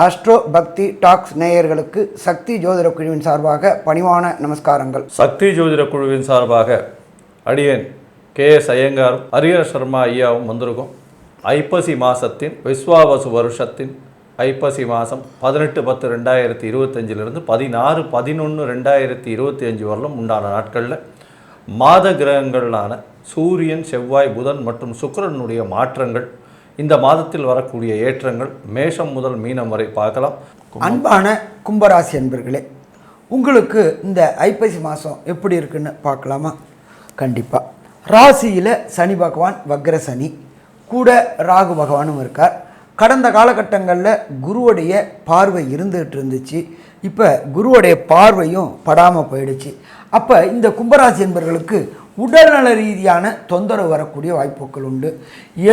Astro பக்தி tax நேயர்களுக்கு சக்தி ஜோதிட குழுவின் சார்பாக பணிவான நமஸ்காரங்கள். சக்தி ஜோதிட குழுவின் சார்பாக அடியேன் கே எஸ் ஐயங்காரும் ஹரியர் சர்மா ஐயாவும் வந்திருக்கும். ஐப்பசி மாதத்தின் விஸ்வாவசு வருஷத்தின் ஐப்பசி மாதம் பதினெட்டு பத்து ரெண்டாயிரத்தி இருபத்தஞ்சிலிருந்து பதினாறு பதினொன்று ரெண்டாயிரத்தி இருபத்தி அஞ்சு வரலும் உண்டான நாட்களில் மாத கிரகங்களான சூரியன் செவ்வாய் புதன் மற்றும் சுக்கிரனுடைய மாற்றங்கள் இந்த மாதத்தில் வரக்கூடிய ஏற்றங்கள் மேஷம் முதல் மீனம் வரை பார்க்கலாம். அன்பான கும்பராசி அன்பர்களே உங்களுக்கு இந்த ஐப்பசி மாதம் எப்படி இருக்குன்னு பார்க்கலாமா? கண்டிப்பாக ராசியில் சனி பகவான் வக்ர சனி கூட ராகு பகவானும் இருக்கார். கடந்த காலகட்டங்களில் குருவுடைய பார்வை இருந்துகிட்டு இருந்துச்சு. இப்போ குருவுடைய பார்வையும் படாமல் போயிடுச்சு. அப்போ இந்த கும்பராசி என்பவர்களுக்கு உடல்நல ரீதியான தொந்தரவு வரக்கூடிய வாய்ப்புகள் உண்டு.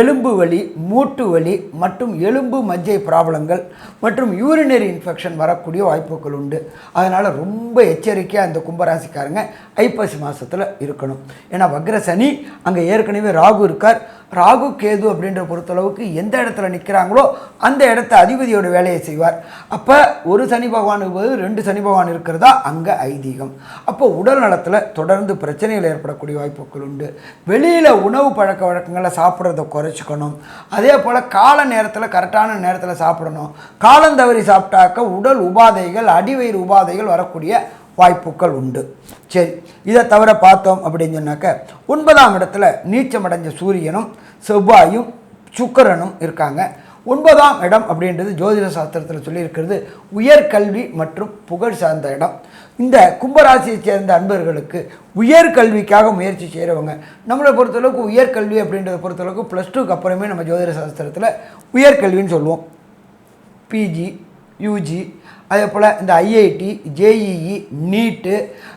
எலும்பு வலி மூட்டு வலி மற்றும் எலும்பு மஜ்ஜை ப்ராப்ளங்கள் மற்றும் யூரினரி இன்ஃபெக்ஷன் வரக்கூடிய வாய்ப்புகள் உண்டு. அதனால் ரொம்ப எச்சரிக்கையாக இந்த கும்பராசிக்காரங்க ஐப்பசி மாதத்தில் இருக்கணும். ஏன்னா வக்ரசனி அங்கே ஏற்கனவே ராகு இருக்கார். ராகு கேது அப்படின்ற பொறுத்தளவுக்கு எந்த இடத்துல நிற்கிறாங்களோ அந்த இடத்த அதிபதியோட வேலையை செய்வார். அப்போ ஒரு சனி பகவான் போது ரெண்டு சனி பகவான் இருக்கிறதா? அங்கே ஐதீகம். அப்போ உடல் நலத்தில் தொடர்ந்து பிரச்சனைகள் ஏற்படக்கூடிய வாய்ப்புகள் உண்டு. வெளியில் உணவு பழக்க வழக்கங்களை சாப்பிட்றத குறைச்சிக்கணும். அதே போல் கால நேரத்தில் கரெக்டான நேரத்தில் சாப்பிடணும். காலம் தவறி சாப்பிட்டாக்க உடல் உபாதைகள் அடிவயிறு உபாதைகள் வரக்கூடிய வாய்ப்புகள் உண்டு. சரி இதை தவிர பார்த்தோம் அப்படின்னு சொன்னாக்க ஒன்பதாம் இடத்துல நீச்சமடைஞ்ச சூரியனும் செவ்வாயும் சுக்கரனும் இருக்காங்க. ஒன்பதாம் இடம் அப்படின்றது ஜோதிட சாஸ்திரத்தில் சொல்லியிருக்கிறது உயர்கல்வி மற்றும் புகழ் சார்ந்த இடம். இந்த கும்பராசியை சேர்ந்த அன்பர்களுக்கு உயர்கல்விக்காக முயற்சி செய்கிறவங்க நம்மளை பொறுத்தளவுக்கு உயர்கல்வி அப்படின்றத பொறுத்தளவுக்கு ப்ளஸ் டூக்கு அப்புறமே நம்ம ஜோதிட சாஸ்திரத்தில் உயர்கல்வின்னு சொல்லுவோம். பிஜி யூஜி அதே போல் இந்த ஐஐடி ஜேஇஇ நீட்டு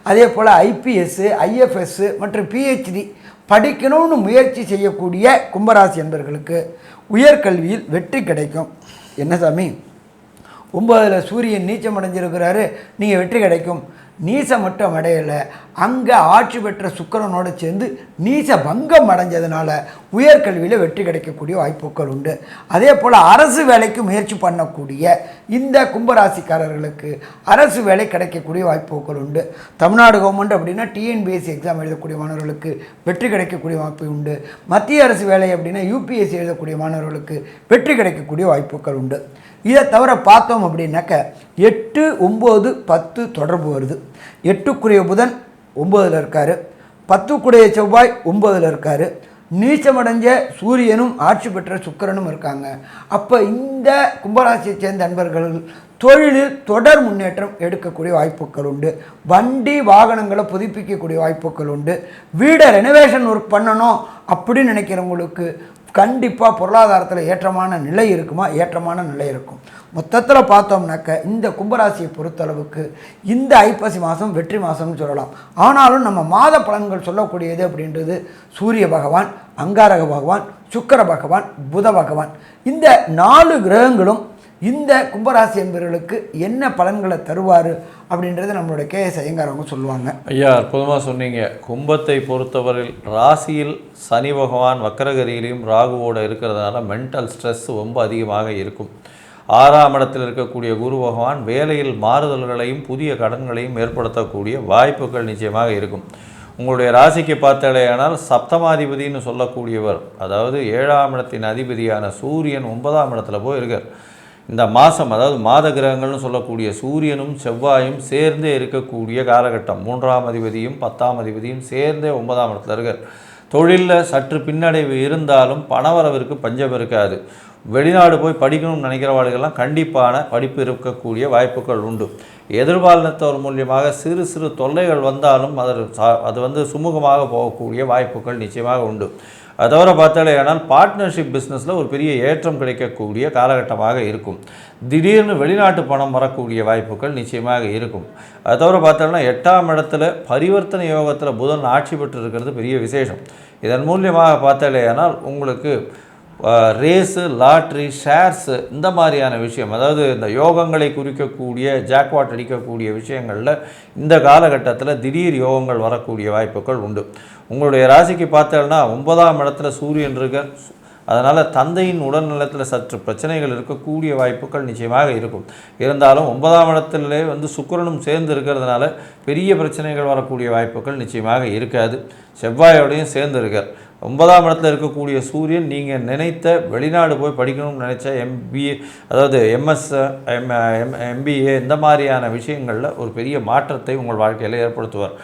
அதே போல் ஐபிஎஸ்ஸு ஐஎஃப்எஸ்ஸு மற்றும் பிஹெச்டி படிக்கணும்னு முயற்சி செய்யக்கூடிய கும்பராசி என்பர்களுக்கு உயர்கல்வியில் வெற்றி கிடைக்கும். என்ன சாமி? ஒம்பதில் சூரியன் நீச்சம் அடைஞ்சிருக்கிறாரு நீங்கள் வெற்றி கிடைக்கும். நீசம் மட்டும் அடையலை. அங்கே ஆட்சி பெற்ற சுக்கரனோடு சேர்ந்து நீச பங்கம் அடைஞ்சதுனால உயர்கல்வியில் வெற்றி கிடைக்கக்கூடிய வாய்ப்புகள் உண்டு. அதே போல் அரசு வேலைக்கு முயற்சி பண்ணக்கூடிய இந்த கும்பராசிக்காரர்களுக்கு அரசு வேலை கிடைக்கக்கூடிய வாய்ப்புகள் உண்டு. தமிழ்நாடு கவர்மெண்ட் அப்படின்னா டிஎன்பிஎஸ்சி எக்ஸாம் எழுதக்கூடிய மாணவர்களுக்கு வெற்றி கிடைக்கக்கூடிய வாய்ப்பு உண்டு. மத்திய அரசு வேலை அப்படின்னா யூபிஎஸ்சி எழுதக்கூடிய மாணவர்களுக்கு வெற்றி கிடைக்கக்கூடிய வாய்ப்புகள் உண்டு. இதை தவிர பார்த்தோம் அப்படின்னாக்க எட்டு ஒம்பது பத்து தொடர்பு வருது. எட்டுக்குரிய புதன் ஒம்பதில் இருக்கார். பத்துக்குடைய செவ்வாய் ஒம்பதில் இருக்கார். நீச்சமடைஞ்ச சூரியனும் ஆட்சி பெற்ற சுக்கிரனும் இருக்காங்க. அப்போ இந்த கும்பராசியை சேர்ந்த நண்பர்கள் தொழிலில் தொடர் முன்னேற்றம் எடுக்கக்கூடிய வாய்ப்புகள் உண்டு. வண்டி வாகனங்களை புதுப்பிக்கக்கூடிய வாய்ப்புகள் உண்டு. வீடை ரெனோவேஷன் ஒர்க் பண்ணணும் அப்படின்னு நினைக்கிறவங்களுக்கு கண்டிப்பாக பொருளாதாரத்தில் ஏற்றமான நிலை இருக்குமா? ஏற்றமான நிலை இருக்கும். மொத்தத்தில் பார்த்தோம்னாக்க இந்த கும்பராசியை பொறுத்தளவுக்கு இந்த ஐப்பசி மாதம் வெற்றி மாதம்னு சொல்லலாம். ஆனாலும் நம்ம மாத பலன்கள் சொல்லக்கூடியது அப்படின்றது சூரிய பகவான் அங்காரக பகவான் சுக்கர பகவான் புத பகவான். இந்த நாலு கிரகங்களும் இந்த கும்பராசி என்பவர்களுக்கு என்ன பலன்களை தருவார் அப்படின்றத நம்மளோட கே எஸ் ஐயங்காரவங்க சொல்லுவாங்க. ஐயா அற்புதமாக சொன்னீங்க. கும்பத்தை பொறுத்தவரையில் ராசியில் சனி பகவான் வக்கரகரியிலையும் ராகுவோடு இருக்கிறதுனால மென்டல் ஸ்ட்ரெஸ் ரொம்ப அதிகமாக இருக்கும். ஆறாம் இடத்தில் இருக்கக்கூடிய குரு பகவான் வேலையில் மாறுதல்களையும் புதிய கடன்களையும் ஏற்படுத்தக்கூடிய வாய்ப்புகள் நிச்சயமாக இருக்கும். உங்களுடைய ராசிக்கு பார்த்தாலேயானால் சப்தமாதிபதினு சொல்லக்கூடியவர் அதாவது ஏழாம் இடத்தின் அதிபதியான சூரியன் ஒன்பதாம் இடத்துல போய் இருக்கார் இந்த மாதம் அதாவது மாத கிரகங்கள்னு சொல்லக்கூடிய சூரியனும் செவ்வாயும் சேர்ந்தே இருக்கக்கூடிய காலகட்டம். மூன்றாம் அதிபதியும் பத்தாம் அதிபதியும் சேர்ந்தே ஒன்பதாம் இடத்துல இருக்கார். தொழிலில் சற்று பின்னடைவு இருந்தாலும் பணவரவிற்கு பஞ்சம் இருக்காது. வெளிநாடு போய் படிக்கணும்னு நினைக்கிறவாளுகெல்லாம் கண்டிப்பான படிப்பு இருக்கக்கூடிய வாய்ப்புகள் உண்டு. எதிர்பாலினத்தவர் மூலியமாக சிறு சிறு தொல்லைகள் வந்தாலும் அது அது வந்து சுமூகமாக போகக்கூடிய வாய்ப்புகள் நிச்சயமாக உண்டு. அது தவிர பார்த்தாலேயானால் பார்ட்னர்ஷிப் பிஸ்னஸில் ஒரு பெரிய ஏற்றம் கிடைக்கக்கூடிய காலகட்டமாக இருக்கும். திடீர்னு வெளிநாட்டு பணம் வரக்கூடிய வாய்ப்புகள் நிச்சயமாக இருக்கும். அது தவிர பார்த்தோம்னா எட்டாம் இடத்துல பரிவர்த்தனை யோகத்தில் புதன் ஆட்சி பெற்று இருக்கிறது பெரிய விசேஷம். இதன் மூலியமாக பார்த்தாலேயானால் உங்களுக்கு ரேஸு லாட்ரி ஷேர்ஸு இந்த மாதிரியான விஷயம். அதாவது இந்த யோகங்களை குறிக்கக்கூடிய ஜாக்வாட் அடிக்கக்கூடிய விஷயங்களில் இந்த காலகட்டத்தில் திடீர் யோகங்கள் வரக்கூடிய வாய்ப்புகள் உண்டு. உங்களுடைய ராசிக்கு பார்த்தேன்னா ஒன்பதாம் இடத்துல சூரியன் இருக்க அதனால் தந்தையின் உடல்நலத்தில் சற்று பிரச்சனைகள் இருக்கக்கூடிய வாய்ப்புகள் நிச்சயமாக இருக்கும். இருந்தாலும் ஒன்பதாம் இடத்திலே வந்து சுக்கிரனும் சேர்ந்து இருக்கிறதுனால பெரிய பிரச்சனைகள் வரக்கூடிய வாய்ப்புகள் நிச்சயமாக இருக்காது. செவ்வாயோடையும் சேர்ந்து இருக்கார். ஒன்பதாம் இடத்துல இருக்கக்கூடிய சூரியன் நீங்கள் நினைத்த வெளிநாடு போய் படிக்கணும்னு நினச்ச எம்பிஏ அதாவது எம்எஸ் எம் எம் எம்பிஏ இந்த மாதிரியான விஷயங்களில் ஒரு பெரிய மாற்றத்தை உங்கள் வாழ்க்கையில் ஏற்படுத்துவார்.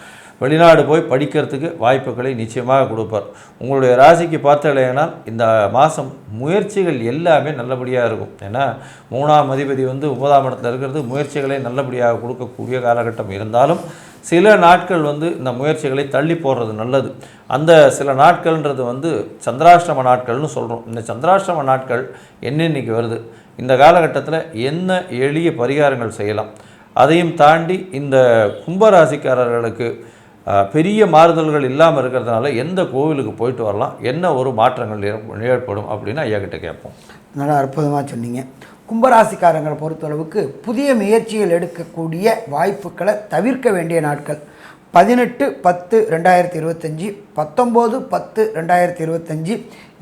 வெளிநாடு போய் படிக்கிறதுக்கு வாய்ப்புகளை நிச்சயமாக கொடுப்பார். உங்களுடைய ராசிக்கு பார்த்தலையானால் இந்த மாதம் முயற்சிகள் எல்லாமே நல்லபடியாக இருக்கும். ஏன்னா மூணாம் அதிபதி வந்து ஒன்பதாம் இடத்துல இருக்கிறது முயற்சிகளை நல்லபடியாக கொடுக்கக்கூடிய காலகட்டம் இருந்தாலும் சில நாட்கள் வந்து இந்த முயற்சிகளை தள்ளி போடுறது நல்லது. அந்த சில நாட்கள்ன்றது வந்து சந்திராஷ்டம நாட்கள்னு சொல்கிறோம் இந்த சந்திராஷ்டம நாட்கள் என்னென்னைக்கு வருது? இந்த காலகட்டத்தில் என்ன எளிய பரிகாரங்கள் செய்யலாம்? அதையும் தாண்டி இந்த கும்பராசிக்காரர்களுக்கு பெரிய மாறுதல்கள் இல்லாமல் இருக்கிறதுனால எந்த கோவிலுக்கு போயிட்டு வரலாம்? என்ன ஒரு மாற்றங்கள் ஏற்படும் அப்படின்னு ஐயா கிட்ட கேட்போம். நல்லா அற்புதமாக சொன்னீங்க. கும்பராசிக்காரங்களை பொறுத்தளவுக்கு புதிய முயற்சிகள் எடுக்கக்கூடிய வாய்ப்புகளை தவிர்க்க வேண்டிய நாட்கள். பதினெட்டு பத்து ரெண்டாயிரத்தி இருபத்தஞ்சி பத்தொம்போது பத்து ரெண்டாயிரத்தி இருபத்தஞ்சி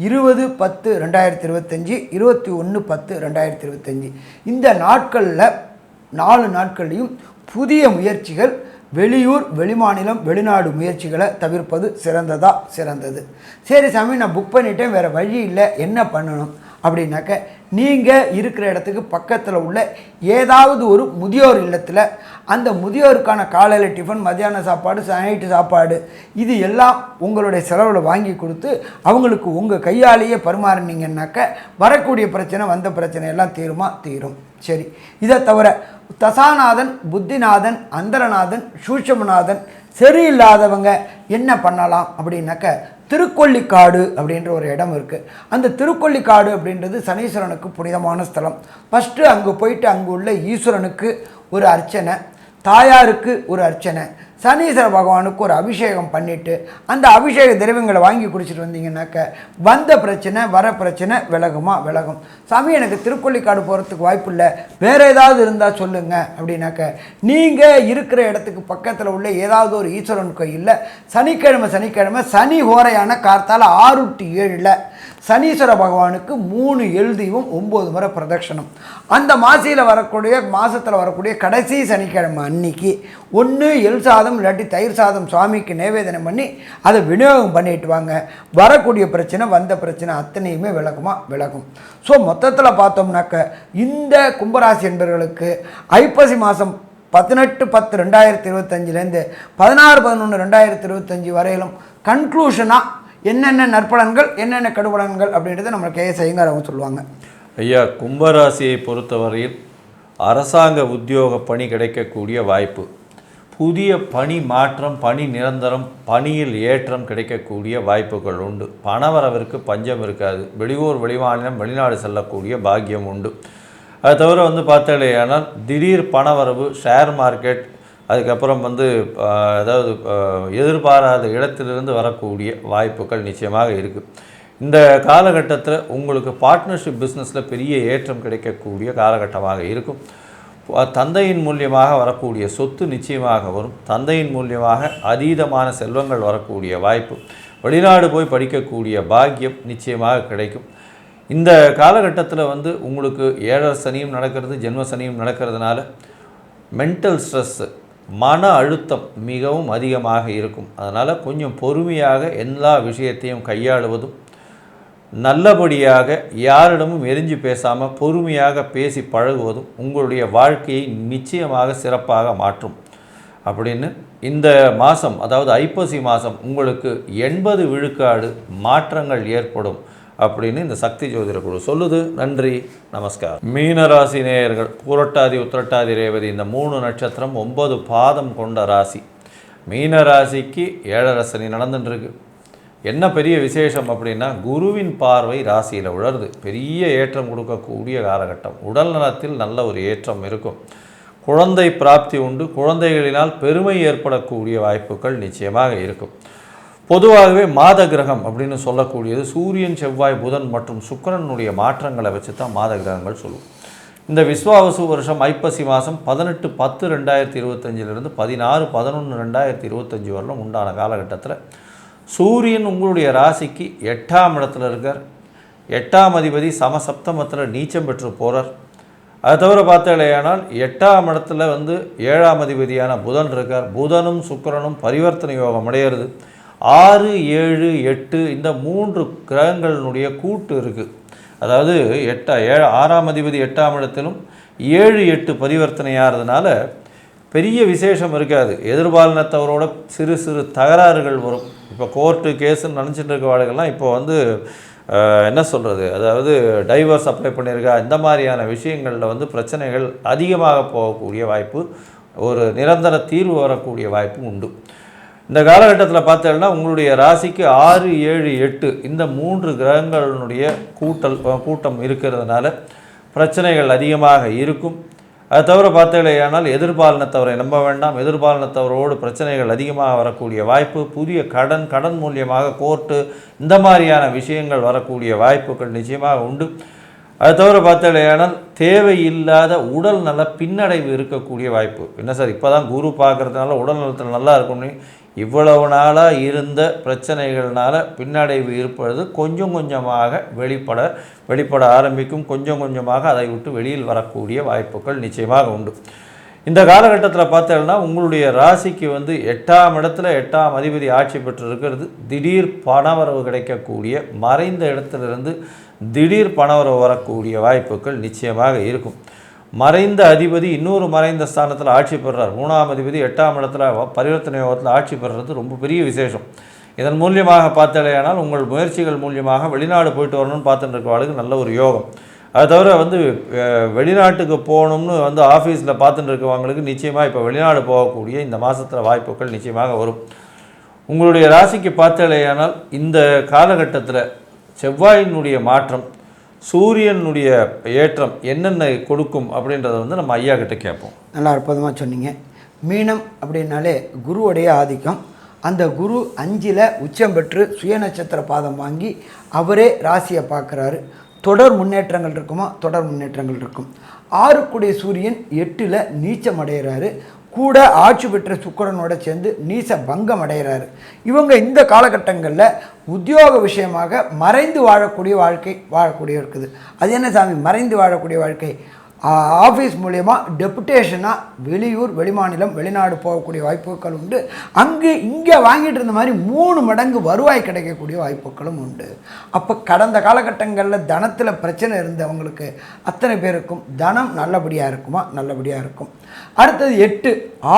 இருபது பத்து ரெண்டாயிரத்தி இருபத்தஞ்சி இருபத்தி ஒன்று பத்து ரெண்டாயிரத்தி இருபத்தஞ்சி. இந்த நாட்களில் நாலு நாட்கள்லையும் புதிய முயற்சிகள் வெளியூர் வெளிமாநிலம் வெளிநாடு முயற்சிகளை தவிர்ப்பது சிறந்ததாக சிறந்தது. சரி சாமி நான் புக் பண்ணிட்டேன் வேறு வழி இல்லை என்ன பண்ணணும்? அப்படின்னாக்க நீங்கள் இருக்கிற இடத்துக்கு பக்கத்தில் உள்ள ஏதாவது ஒரு முதியோர் இல்லத்தில் அந்த முதியோருக்கான காலையில் டிஃபன் மத்தியான சாப்பாடு நைட்டு சாப்பாடு இது எல்லாம் உங்களுடைய செலவில் வாங்கி கொடுத்து அவங்களுக்கு உங்கள் கையாலேயே பரிமாறினீங்கன்னாக்க வரக்கூடிய பிரச்சனை வந்த பிரச்சனை எல்லாம் தீருமா? தீரும். சரி. இதை தவிர தசாநாதன் புத்திநாதன் அந்தரநாதன் சூட்சமநாதன் சரியில்லாதவங்க என்ன பண்ணலாம் அப்படின்னாக்க திருக்கொல்லிக்காடு அப்படின்ற ஒரு இடம் இருக்குது அந்த திருக்கொல்லிக்காடு அப்படின்றது சனீஸ்வரனுக்கு புனிதமான ஸ்தலம். ஃபஸ்ட்டு அங்கே போயிட்டு அங்கே உள்ள ஈஸ்வரனுக்கு ஒரு அர்ச்சனை தாயாருக்கு ஒரு அர்ச்சனை சனீஸ்வர பகவானுக்கு ஒரு அபிஷேகம் பண்ணிவிட்டு அந்த அபிஷேக திரவியங்களை வாங்கி குடிச்சிட்டு வந்தீங்கன்னாக்க வந்த பிரச்சனை வர பிரச்சனை விலகுமா? விலகும். சாமி எனக்கு திருக்கொள்ளிக்காடு போகிறதுக்கு வாய்ப்பு இல்லை. வேறு ஏதாவது இருந்தால் சொல்லுங்கள் அப்படின்னாக்க நீங்கள் இருக்கிற இடத்துக்கு பக்கத்தில் உள்ள ஏதாவது ஒரு ஈஸ்வரன் கோயிலில் சனிக்கிழமை சனிக்கிழமை சனி ஹோரையான கார்த்தால் ஆறு டு ஏழில் சனீஸ்வர பகவானுக்கு மூணு எழுதியும் ஒம்பது முறை பிரதட்சணம். அந்த மாசியில் வரக்கூடிய மாதத்தில் வரக்கூடிய கடைசி சனிக்கிழமை அன்னைக்கு ஒன்று எல் சாதம் இல்லாட்டி தயிர் சாதம் சுவாமிக்கு நிவேதனம் பண்ணி அதை விநியோகம் பண்ணிட்டு வாங்க. வரக்கூடிய பிரச்சனை வந்த பிரச்சனை அத்தனையுமே விளக்கமாக விளக்கும். ஸோ மொத்தத்தில் பார்த்தோம்னாக்க இந்த கும்பராசி என்பவர்களுக்கு ஐப்பசி மாதம் பதினெட்டு பத்து ரெண்டாயிரத்தி இருபத்தஞ்சிலேருந்து பதினாறு பதினொன்று ரெண்டாயிரத்தி இருபத்தஞ்சி வரையிலும் கன்க்ளூஷனாக என்னென்ன நற்பலன்கள் என்னென்ன கடுபலன்கள் அப்படின்றத நம்ம கே செய்யுங்கார் அவங்க சொல்லுவாங்க. ஐயா கும்பராசியை பொறுத்தவரையில் அரசாங்க உத்தியோக பணி கிடைக்கக்கூடிய வாய்ப்பு. புதிய பணி மாற்றம் பணி நிரந்தரம் பணியில் ஏற்றம் கிடைக்கக்கூடிய வாய்ப்புகள் உண்டு. பணவரவிற்கு பஞ்சம் இருக்காது. வெளியூர் வெளிமாநிலம் வெளிநாடு செல்லக்கூடிய பாக்கியம் உண்டு. அது தவிர வந்து பார்த்தாலேயானால் திடீர் பணவரவு ஷேர் மார்க்கெட் அதுக்கப்புறம் வந்து அதாவது எதிர்பாராத இடத்திலிருந்து வரக்கூடிய வாய்ப்புகள் நிச்சயமாக இருக்குது இந்த காலகட்டத்தில் உங்களுக்கு பார்ட்னர்ஷிப் பிஸ்னஸில் பெரிய ஏற்றம் கிடைக்கக்கூடிய காலகட்டமாக இருக்கும். தந்தையின் மூலியமாக வரக்கூடிய சொத்து நிச்சயமாக வரும். தந்தையின் மூலியமாக அதீதமான செல்வங்கள் வரக்கூடிய வாய்ப்பு. வெளிநாடு போய் படிக்கக்கூடிய பாக்கியம் நிச்சயமாக கிடைக்கும். இந்த காலகட்டத்தில் வந்து உங்களுக்கு ஏழரை சனியும் நடக்கிறது ஜென்ம சனியும் நடக்கிறதுனால மென்டல் ஸ்ட்ரெஸ்ஸு மன அழுத்தம் மிகவும் அதிகமாக இருக்கும். அதனால் கொஞ்சம் பொறுமையாக எல்லா விஷயத்தையும் கையாளுவதும் நல்லபடியாக யாரிடமும் எரிஞ்சு பேசாமல் பொறுமையாக பேசி பழகுவதும் உங்களுடைய வாழ்க்கையை நிச்சயமாக சிறப்பாக மாற்றும். அப்படின்னு இந்த மாதம் அதாவது ஐப்பசி மாதம் உங்களுக்கு எண்பது விழுக்காடு மாற்றங்கள் ஏற்படும். அப்படின்னு இந்த சக்தி ஜோதிட குழு சொல்லுது. நன்றி நமஸ்காரம். மீனராசி நேயர்கள் பூரட்டாதி உத்திரட்டாதி ரேவதி இந்த மூணு நட்சத்திரம் ஒன்பது பாதம் கொண்ட ராசி. மீன ராசிக்கு ஏழரை சனி நடந்துட்டு இருக்கு என்ன பெரிய விசேஷம் அப்படின்னா குருவின் பார்வை ராசியில் உழருது. பெரிய ஏற்றம் கொடுக்கக்கூடிய காலகட்டம். உடல் நலத்தில் நல்ல ஒரு ஏற்றம் இருக்கும். குழந்தை பிராப்தி உண்டு. குழந்தைகளினால் பெருமை ஏற்படக்கூடிய வாய்ப்புகள் நிச்சயமாக இருக்கும். பொதுவாகவே மாத கிரகம் அப்படின்னு சொல்லக்கூடியது சூரியன் செவ்வாய் புதன் மற்றும் சுக்கிரனுடைய மாற்றங்களை வச்சு தான் மாத கிரகங்கள் சொல்லுவோம் இந்த விஸ்வாவசு வருஷம் ஐப்பசி மாதம் பதினெட்டு பத்து ரெண்டாயிரத்தி இருபத்தஞ்சிலிருந்து பதினாறு பதினொன்று ரெண்டாயிரத்தி இருபத்தஞ்சி வரலும் உண்டான காலகட்டத்தில் சூரியன் உங்களுடைய ராசிக்கு எட்டாம் இடத்துல இருக்கார். எட்டாம் அதிபதி சமசப்தமத்தில் நீச்சம் பெற்று போகிறார் அது தவிர பார்த்தாலேயானால் எட்டாம் இடத்துல வந்து ஏழாம் அதிபதியான புதன் இருக்கார். புதனும் சுக்கிரனும் பரிவர்த்தனை யோகம் அடையிறது. ஆறு ஏழு எட்டு இந்த மூன்று கிரகங்களினுடைய கூட்டு இருக்குது அதாவது எட்டா ஏழு ஆறாம் அதிபதி எட்டாம் இடத்திலும் ஏழு எட்டு பரிவர்த்தனையாகிறதுனால பெரிய விசேஷம் இருக்காது. எதிர்பாலினத்தவரோட சிறு சிறு தகராறுகள் வரும். இப்போ கோர்ட்டு கேஸுன்னு நினச்சிட்டு இருக்க வாழ்கள்லாம் இப்போ வந்து என்ன சொல்கிறது அதாவது டைவர்ஸ் அப்ளை பண்ணியிருக்கா? இந்த மாதிரியான விஷயங்களில் வந்து பிரச்சனைகள் அதிகமாக போகக்கூடிய வாய்ப்பு ஒரு நிரந்தர தீர்வு வரக்கூடிய வாய்ப்பும் உண்டு. இந்த காலகட்டத்தில் பார்த்தோம்னா உங்களுடைய ராசிக்கு ஆறு ஏழு எட்டு இந்த மூன்று கிரகங்களினுடைய கூட்டல் கூட்டம் இருக்கிறதுனால பிரச்சனைகள் அதிகமாக இருக்கும். அது தவிர பார்த்தீங்களேயானால் எதிர்பாலினத்தவரை நம்ப வேண்டாம். எதிர்பாலினத்தவரோடு பிரச்சனைகள் அதிகமாக வரக்கூடிய வாய்ப்பு புதிய கடன் கடன் மூலியமாக கோர்ட்டு இந்த மாதிரியான விஷயங்கள் வரக்கூடிய வாய்ப்புகள் நிச்சயமாக உண்டு. அது தவிர பார்த்தீங்களேயானால் தேவையில்லாத உடல் நல பின்னடைவு இருக்கக்கூடிய வாய்ப்பு. என்ன சார் இப்போ தான் குரு பார்க்கறதுனால உடல் நலத்தில் நல்லா இருக்கும்னு இவ்வளவு நாளாக இருந்த பிரச்சனைகள்னால் பின்னடைவு இருப்பது கொஞ்சம் கொஞ்சமாக வெளிப்பட வெளிப்பட ஆரம்பிக்கும். கொஞ்சம் கொஞ்சமாக அதை விட்டு வெளியில் வரக்கூடிய வாய்ப்புகள் நிச்சயமாக உண்டு. இந்த காலகட்டத்தில் பார்த்தோம்னா உங்களுடைய ராசிக்கு வந்து எட்டாம் இடத்துல எட்டாம் அதிபதி ஆட்சி பெற்று இருக்கிறது திடீர் பணவரவு கிடைக்கக்கூடிய மறைந்த இடத்துலேருந்து திடீர் பணவரவு வரக்கூடிய வாய்ப்புகள் நிச்சயமாக இருக்கும். மறைந்த அதிபதி இன்னொரு மறைந்த ஸ்தானத்தில் ஆட்சி பெறுறார் மூணாம் அதிபதி எட்டாம் இடத்துல பரிவர்த்தனை யோகத்தில் ஆட்சி பெறுறது ரொம்ப பெரிய விசேஷம். இதன் மூலியமாக பார்த்தாலேயானால் உங்கள் முயற்சிகள் மூலியமாக வெளிநாடு போயிட்டு வரணும்னு பார்த்துட்டு இருக்கவாளுக்கு நல்ல ஒரு யோகம். அது தவிர வந்து வெளிநாட்டுக்கு போகணும்னு வந்து ஆஃபீஸில் பார்த்துட்டு இருக்கவங்களுக்கு நிச்சயமாக இப்போ வெளிநாடு போகக்கூடிய இந்த மாதத்தில் வாய்ப்புகள் நிச்சயமாக வரும். உங்களுடைய ராசிக்கு பார்த்தாலேயானால் இந்த காலகட்டத்தில் செவ்வாயினுடைய மாற்றம் சூரியனுடைய ஏற்றம் என்னென்ன கொடுக்கும் அப்படின்றத வந்து நம்ம ஐயா கிட்ட கேட்போம். நல்லா அற்புதமாக சொன்னீங்க. மீனம் அப்படின்னாலே குருவுடைய ஆதிக்கம். அந்த குரு அஞ்சில் உச்சம் பெற்று சுய நட்சத்திர பாதம் வாங்கி அவரே ராசியை பார்க்குறாரு. தொடர் முன்னேற்றங்கள் இருக்குமா? தொடர் முன்னேற்றங்கள் இருக்கும். ஆறுக்குடைய சூரியன் எட்டில் நீச்சம் அடைகிறாரு கூட ஆட்சி பெற்ற சுக்கரனோட சேர்ந்து நீச பங்கம் அடைகிறாரு. இவங்க இந்த காலகட்டங்களில் உத்தியோக விஷயமாக மறைந்து வாழக்கூடிய வாழ்க்கை வாழக்கூடிய இருக்குது அது என்ன சாமி? மறைந்து வாழக்கூடிய வாழ்க்கை. ஆஃபீஸ் மூலயமா டெபுட்டேஷனாக வெளியூர் வெளிமாநிலம் வெளிநாடு போகக்கூடிய வாய்ப்புகள் உண்டு. அங்கு இங்கே வாங்கிட்டு இருந்த மாதிரி மூணு மடங்கு வருவாய் கிடைக்கக்கூடிய வாய்ப்புகளும் உண்டு. அப்போ கடந்த காலகட்டங்களில் தனத்தில் பிரச்சனை இருந்தவங்களுக்கு அத்தனை பேருக்கும் தனம் நல்லபடியாக இருக்குமா? நல்லபடியாக இருக்கும். அடுத்தது எட்டு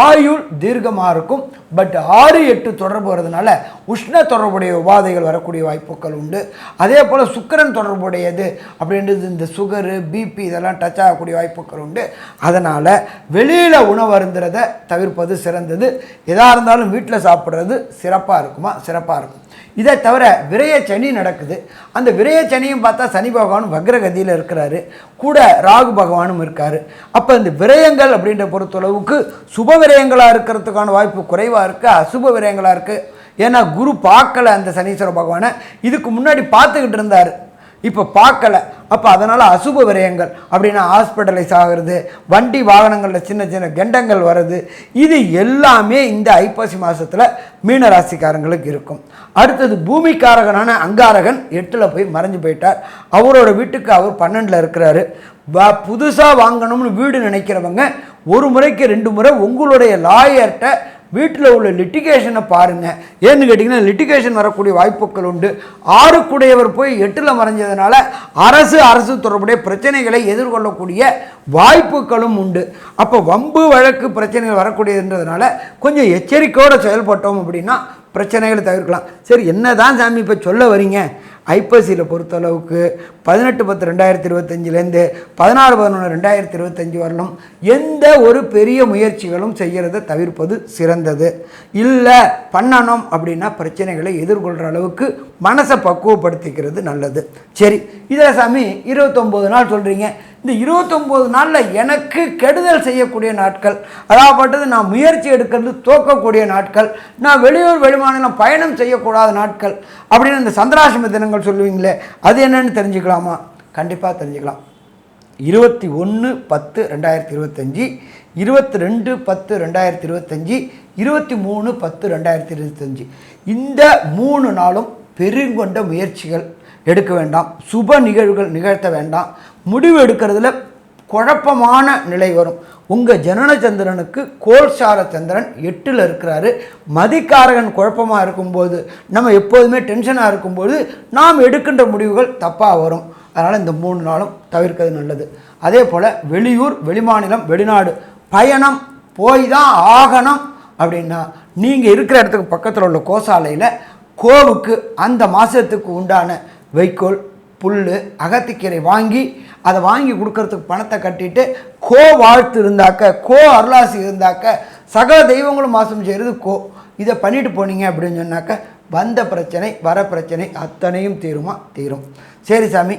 ஆயுள் தீர்க்கமாக இருக்கும். பட் ஆறு எட்டு தொடர்பு வரதுனால உஷ்ண தொடர்புடைய உபாதைகள் வரக்கூடிய வாய்ப்புகள் உண்டு. அதே போல் சுக்கரன் தொடர்புடையது அப்படின்றது இந்த சுகரு பிபி இதெல்லாம் டச் ஆகக்கூடிய வாய்ப்புகள் உண்டு. அதனால் வெளியில் உணவு அருந்துறதை தவிர்ப்பது சிறந்தது. எதாக இருந்தாலும் வீட்டில் சாப்பிட்றது சிறப்பாக இருக்குமா? சிறப்பாக இருக்கும். இதை தவிர விரைய சனி நடக்குது. அந்த விரைய சனியும் பார்த்தா சனி பகவானும் வக்ரகதியில் இருக்கிறாரு. கூட ராகு பகவானும் இருக்கார். அப்போ இந்த விரயங்கள் அப்படின்ற பொறுத்தளவுக்கு சுப விரயங்களாக இருக்கிறதுக்கான வாய்ப்பு குறைவாக இருக்குது அசுப விரயங்களாக இருக்குது ஏன்னா குரு பார்க்கல அந்த சனீஸ்வர பகவானை. இதுக்கு முன்னாடி பார்த்துக்கிட்டு இருந்தார். இப்போ பார்க்கல. அப்போ அதனால் அசுப விரயங்கள் அப்படின்னா ஹாஸ்பிட்டலைஸ் ஆகிறது வண்டி வாகனங்களில் சின்ன சின்ன கெண்டங்கள் வருது இது எல்லாமே இந்த ஐப்பசி மாதத்தில் மீனராசிக்காரங்களுக்கு இருக்கும். அடுத்தது பூமிக்காரகனான அங்காரகன் எட்டில் போய் மறைஞ்சு போயிட்டார். அவரோட வீட்டுக்கு அவர் பன்னெண்டில் இருக்கிறாரு. வ புதுசாக வாங்கணும்னு வீடு நினைக்கிறவங்க ஒரு முறைக்கு ரெண்டு முறை உங்களுடைய லாயர்கிட்ட வீட்டில் உள்ள லிட்டிகேஷனை பாருங்கள் ஏன்னு கேட்டிங்கன்னா லிட்டிகேஷன் வரக்கூடிய வாய்ப்புகள் உண்டு. ஆறுக்குடையவர் போய் எட்டில் மறைஞ்சதுனால அரசு அரசு தொடர்புடைய பிரச்சனைகளை எதிர்கொள்ளக்கூடிய வாய்ப்புகளும் உண்டு. அப்போ வம்பு வழக்கு பிரச்சனைகள் வரக்கூடியதுன்றதுனால கொஞ்சம் எச்சரிக்கையோடு செயல்பட்டோம் அப்படின்னா பிரச்சனைகளை தவிர்க்கலாம். சரி என்ன தான் சாமி இப்போ சொல்ல வரீங்க? ஐப்பசியில் பொறுத்தளவுக்கு பதினெட்டு பத்து ரெண்டாயிரத்தி இருபத்தஞ்சிலேருந்து பதினாறு பதினொன்று ரெண்டாயிரத்தி இருபத்தஞ்சி வரலும் எந்த ஒரு பெரிய முயற்சிகளும் செய்கிறத தவிர்ப்பது சிறந்தது. இல்லை பண்ணணும் அப்படின்னா பிரச்சனைகளை எதிர்கொள்கிற அளவுக்கு மனசை பக்குவப்படுத்திக்கிறது நல்லது. சரி இதில் சாமி இருபத்தொம்போது நாள் சொல்கிறீங்க இந்த இருபத்தொம்போது நாளில் எனக்கு கெடுதல் செய்யக்கூடிய நாட்கள் அதாகப்பட்டது நான் முயற்சி எடுக்கிறது தோக்கக்கூடிய நாட்கள் நான் வெளியூர் வெளிமாநிலம் பயணம் செய்யக்கூடாத நாட்கள் அப்படின்னு இந்த சந்திராசிரம தினங்கள் சொல்லுவீங்களே அது என்னன்னு தெரிஞ்சுக்கலாமா? கண்டிப்பாக தெரிஞ்சுக்கலாம். இருபத்தி ஒன்று பத்து ரெண்டாயிரத்தி இருபத்தஞ்சி இருபத்தி ரெண்டு பத்து ரெண்டாயிரத்தி இருபத்தஞ்சி இருபத்தி மூணு பத்து ரெண்டாயிரத்தி இருபத்தஞ்சி. இந்த மூணு நாளும் பெருங்கொண்ட முயற்சிகள் எடுக்க வேண்டாம். சுப நிகழ்வுகள் நிகழ்த்த வேண்டாம். முடிவு எடுக்கிறதுல குழப்பமான நிலை வரும். உங்கள் ஜனனச்சந்திரனுக்கு கோல்சார சந்திரன் எட்டில் இருக்கிறாரு. மதிக்காரகன் குழப்பமாக இருக்கும்போது நம்ம எப்போதுமே டென்ஷனாக இருக்கும்போது நாம் எடுக்கின்ற முடிவுகள் தப்பாக வரும். அதனால் இந்த மூணு நாளும் தவிர்க்கிறது நல்லது. அதே போல் வெளியூர் வெளிமாநிலம் வெளிநாடு பயணம் போய் தான் ஆகணும் அப்படின்னா நீங்கள் இருக்கிற இடத்துக்கு பக்கத்தில் உள்ள கோசாலையில் கோவுக்கு அந்த மாதத்துக்கு உண்டான வைக்கோல் புல் அகத்திக்கீரை வாங்கி அதை வாங்கி கொடுக்கறதுக்கு பணத்தை கட்டிட்டு கோ வாழ்த்து இருந்தாக்க கோ அருளாசி இருந்தாக்க சகல தெய்வங்களும் மாசம் செய்கிறது கோ. இதை பண்ணிட்டு போனீங்க அப்படின்னு சொன்னாக்க வந்த பிரச்சனை வர பிரச்சனை அத்தனையும் தீருமா? தீரும். சரி சாமி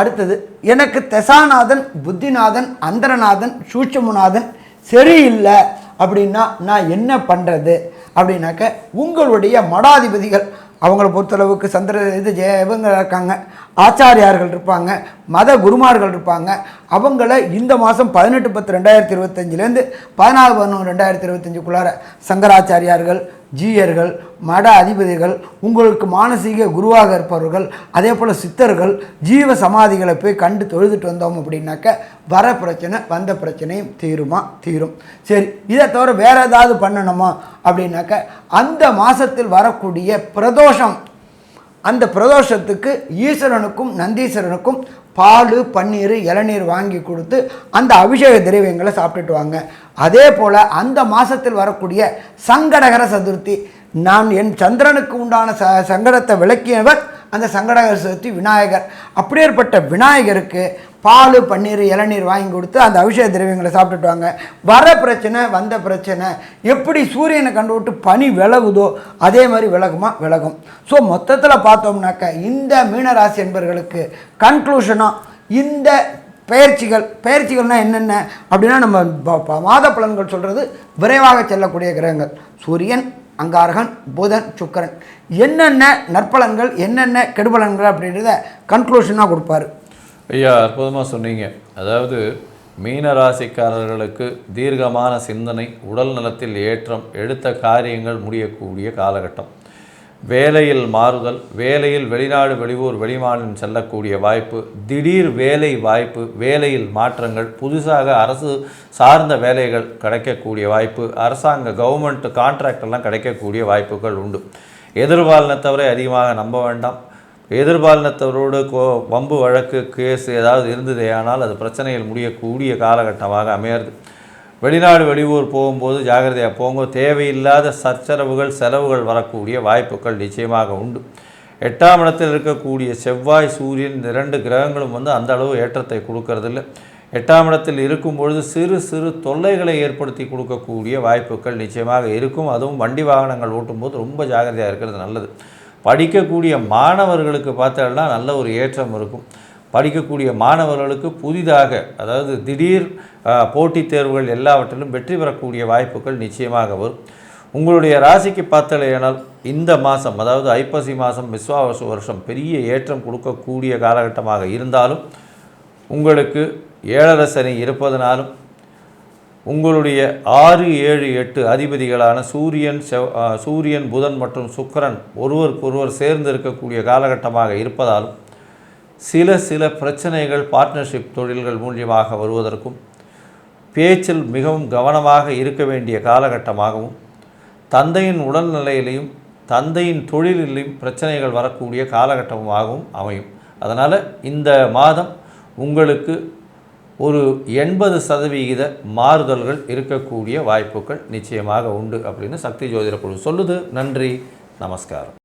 அடுத்தது எனக்கு தெசாநாதன் புத்திநாதன் அந்தரநாதன் சூட்சமுநாதன் சரியில்லை அப்படின்னா நான் என்ன பண்ணுறது அப்படின்னாக்க உங்களுடைய மடாதிபதிகள் அவங்கள பொறுத்தளவுக்கு சந்திர இது ஜெயவங்க இருக்காங்க. ஆச்சாரியார்கள் இருப்பாங்க மத குருமார்கள் இருப்பாங்க. அவங்கள இந்த மாதம் பதினெட்டு பத்து ரெண்டாயிரத்தி இருபத்தஞ்சிலேருந்து பதினாலு பதினொன்று ரெண்டாயிரத்தி இருபத்தஞ்சுக்குள்ளார சங்கராச்சாரியார்கள் ஜீயர்கள் மட அதிபதிகள் உங்களுக்கு மானசீக குருவாக இருப்பவர்கள் அதே போல் சித்தர்கள் ஜீவ சமாதிகளை போய் கண்டு தொழுதுட்டு வந்தோம் அப்படின்னாக்க வர பிரச்சனை வந்த பிரச்சனையும் தீருமா? தீரும். சரி இதை தவிர வேறு ஏதாவது பண்ணணுமா? அப்படின்னாக்க அந்த மாதத்தில் வரக்கூடிய பிரதோஷம் அந்த பிரதோஷத்துக்கு ஈஸ்வரனுக்கும் நந்தீஸ்வரனுக்கும் பால் பன்னீர் இளநீர் வாங்கி கொடுத்து அந்த அபிஷேக திரவியங்களை சாப்பிட்டுட்டு வாங்க. அதே போல் அந்த மாதத்தில் வரக்கூடிய சங்கடகர சதுர்த்தி நான் என் சந்திரனுக்கு உண்டான ச சங்கடத்தை விளக்கியவர் அந்த சங்கடகர சதுர்த்தி விநாயகர். அப்படியேற்பட்ட விநாயகருக்கு பால் பன்னீர் இளநீர் வாங்கி கொடுத்து அந்த அபிஷேக திரவியங்களை சாப்பிட்டுட்டு வாங்க. வர பிரச்சனை வந்த பிரச்சனை. எப்படி சூரியனை கண்டு விட்டு பனி விலகுதோ அதே மாதிரி விலகுமா? விலகும். ஸோ மொத்தத்தில் பார்த்தோம்னாக்க இந்த மீனராசி என்பர்களுக்கு கன்க்ளூஷனாக இந்த பயிற்சிகள் பயிற்சிகள்னால் என்னென்ன? அப்படின்னா நம்ம மாத பலன்கள் சொல்கிறது விரைவாக செல்லக்கூடிய கிரகங்கள். சூரியன் அங்காரகன் புதன் சுக்கிரன். என்னென்ன நற்பலன்கள் என்னென்ன கெடுபலன்கள் அப்படின்றத கன்க்ளூஷனாக கொடுப்பாரு. ஐயா அற்புதமாக சொன்னீங்க. அதாவது மீன ராசிக்காரர்களுக்கு தீர்க்கமான சிந்தனை உடல் நலத்தில் ஏற்றம் எடுத்த காரியங்கள் முடியக்கூடிய காலகட்டம். வேலையில் மாறுதல் வேலையில் வெளிநாடு வெளியூர் வெளிமாநிலம் செல்லக்கூடிய வாய்ப்பு திடீர் வேலை வாய்ப்பு வேலையில் மாற்றங்கள் புதுசாக அரசு சார்ந்த வேலைகள் கிடைக்கக்கூடிய வாய்ப்பு அரசாங்க கவர்மெண்ட் கான்ட்ராக்டெல்லாம் கிடைக்கக்கூடிய வாய்ப்புகள் உண்டு. எதிர்பாலினத்தவரை அதிகமாக நம்ப வேண்டாம். எதிர்பாலினத்தவரோடு கோ வம்பு வழக்கு கேஸ் ஏதாவது இருந்ததேயானால் அது பிரச்சனையில் முடியக்கூடிய காலகட்டமாக அமையிறது. வெளிநாடு வெளியூர் போகும்போது ஜாகிரதையாக போங்க. தேவையில்லாத சச்சரவுகள் செலவுகள் வரக்கூடிய வாய்ப்புகள் நிச்சயமாக உண்டு. எட்டாம் இடத்தில் இருக்கக்கூடிய செவ்வாய் சூரியன் இந்த இரண்டு கிரகங்களும் வந்து அந்த அளவு ஏற்றத்தை கொடுக்கறதில்ல. எட்டாம் இடத்தில் இருக்கும் பொழுது சிறு சிறு தொல்லைகளை ஏற்படுத்தி கொடுக்கக்கூடிய வாய்ப்புகள் நிச்சயமாக இருக்கும். அதுவும் வண்டி வாகனங்கள் ஓட்டும்போது ரொம்ப ஜாகிரதையாக இருக்கிறது நல்லது. படிக்கக்கூடிய மாணவர்களுக்கு பார்த்தோம்னா நல்ல ஒரு ஏற்றம் இருக்கும். படிக்கக்கூடிய மாணவர்களுக்கு புதிதாக அதாவது திடீர் போட்டித் தேர்வுகள் எல்லாவற்றிலும் வெற்றி பெறக்கூடிய வாய்ப்புகள் நிச்சயமாக வரும். உங்களுடைய ராசிக்கு பார்த்தலையானால் இந்த மாதம் அதாவது ஐப்பசி மாதம் விஸ்வாவச வருஷம் பெரிய ஏற்றம் கொடுக்கக்கூடிய காலகட்டமாக இருந்தாலும் உங்களுக்கு ஏழரை சனி இருப்பதனாலும் உங்களுடைய ஆறு ஏழு எட்டு அதிபதிகளான சூரியன் செவ் சூரியன் புதன் மற்றும் சுக்கிரன் ஒருவருக்கொருவர் சேர்ந்து இருக்கக்கூடிய காலகட்டமாக இருப்பதாலும் சில சில பிரச்சனைகள் பார்ட்னர்ஷிப் தொழில்கள் மூலியமாக வருவதற்கும் பேச்சில் மிகவும் கவனமாக இருக்க வேண்டிய காலகட்டமாகவும் தந்தையின் உடல்நிலையிலையும் தந்தையின் தொழிலிலையும் பிரச்சனைகள் வரக்கூடிய காலகட்டமாகவும் அமையும். அதனால் இந்த மாதம் உங்களுக்கு ஒரு எண்பது சதவிகித மாறுதல்கள் இருக்கக்கூடிய வாய்ப்புகள் நிச்சயமாக உண்டு அப்படின்னு சக்தி ஜோதிட குழு சொல்லுது. நன்றி நமஸ்காரம்.